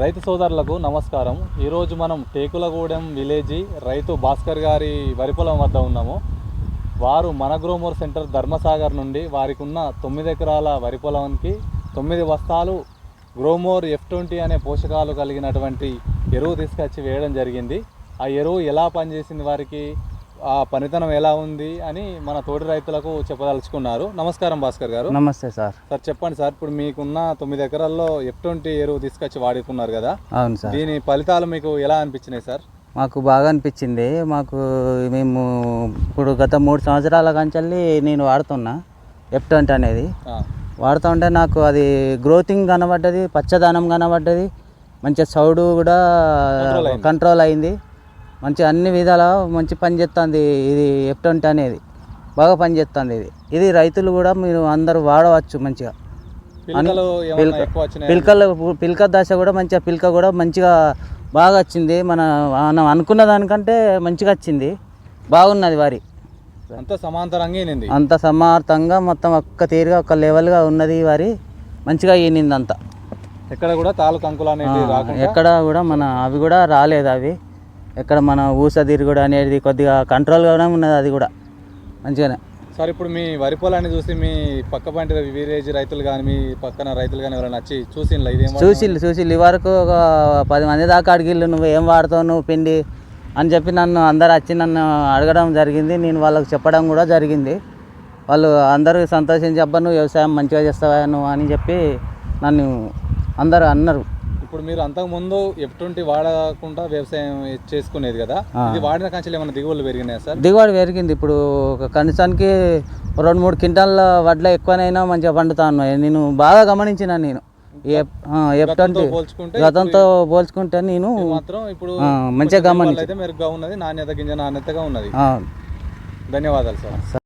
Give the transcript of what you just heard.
రైతు సోదరులకు నమస్కారం. ఈరోజు మనం టేకులగూడెం విలేజీ రైతు భాస్కర్ గారి వరి పొలం వద్ద ఉన్నాము. వారు మన గ్రోమోర్ సెంటర్ ధర్మసాగర్ నుండి వారికి ఉన్న తొమ్మిది ఎకరాల వరి తొమ్మిది బస్తాలు గ్రోమోర్ ఎఫ్ ట్వంటీ అనే పోషకాలు కలిగినటువంటి ఎరువు తీసుకొచ్చి వేయడం జరిగింది. ఆ ఎరువు ఎలా పనిచేసింది వారికి? ఆ పనితనం ఎలా ఉంది అని మన తోటి రైతులకు చెప్పదలుచుకున్నారు. నమస్కారం భాస్కర్ గారు. నమస్తే సార్. సార్ చెప్పండి సార్. ఇప్పుడు మీకున్న తొమ్మిది ఎకరాల్లో ఎఫ్ ట్వంటీ ఎరువు తీసుకొచ్చి వాడుకున్నారు కదా. అవును సార్. దీని ఫలితాలు మీకు ఎలా అనిపించినాయి సార్? మాకు బాగా అనిపించింది. మాకు మేము ఇప్పుడు గత మూడు సంవత్సరాల కంచెల్లి నేను వాడుతున్నా ఎఫ్టంట్ అనేది. వాడుతూ ఉంటే నాకు అది గ్రోతింగ్ కనబడ్డది పచ్చదనం కనబడ్డది మంచిగా సౌడు కూడా. కంట్రోల్ అయింది. మంచి అన్ని విధాల మంచి పని చేస్తుంది ఇది ఎఫ్టంట్ అనేది. బాగా పని చేస్తుంది ఇది. ఇది రైతులు కూడా మీరు అందరూ వాడవచ్చు మంచిగా. పిలకలు పిలక- దశ కూడా మంచిగా పిలక కూడా మంచిగా బాగా వచ్చింది. మన మనం అనుకున్న దానికంటే మంచిగా వచ్చింది. బాగున్నది వరి. అంతా సమాంతరంగా అంత సమార్థంగా మొత్తం ఒక్క తీరుగా ఒక లెవెల్గా ఉన్నది వరి. మంచిగా ఈనింది అంతా ఎక్కడ కూడా తాలూకు అంకులు ఎక్కడ కూడా మన అవి కూడా రాలేదు అవి. ఎక్కడ మన ఊస తిరుగుడు అనేది కొద్దిగా కంట్రోల్గా కూడా ఉన్నది అది కూడా. మంచిగానే. సార్ ఇప్పుడు మీ వరి పొలాన్ని చూసి మీ పక్క పంట విలేజ్ రైతులు కానీ మీ పక్కన రైతులు కానీ ఎవరైనా వచ్చి ఇదేం వాడినావు? చూసిల్లు చూసిల్లు ఈ వరకు ఒక పది మంది దాకా అడిగిల్లు నువ్వు ఏం వాడతావు నువ్వు పిండి? అని చెప్పి నన్ను అందరు వచ్చి నన్ను అడగడం జరిగింది. నేను వాళ్ళకి చెప్పడం కూడా జరిగింది. వాళ్ళు అందరూ సంతోషించి అబ్బా నువ్వు వ్యవసాయం మంచిగా చేస్తావా నువ్వు? అని చెప్పి నన్ను అందరూ అన్నారు. ఇప్పుడు మీరు అంతకు ముందు ఎఫ్ ట్వంటీ వాడకుండా వ్యవసాయం చేసుకునేది కదా. ఇది వాడిన కంచెలు ఏమైనా దిగుబడులు పెరిగినాయా సార్? దిగుబడి పెరిగింది. ఇప్పుడు ఒక కనీసానికి రెండు మూడు క్వింటాల వడ్ల ఎక్కువనైనా మంచిగా పండుతా ఉన్నాయి నేను బాగా గమనించిన నేను. గతంతో పోల్చుకుంటే నేను మాత్రం ఇప్పుడు మంచిగా గమనించ మెరుగ్గా ఉన్నది నాణ్యత గింజ నాణ్యతగా ఉన్నది. ధన్యవాదాలు సార్.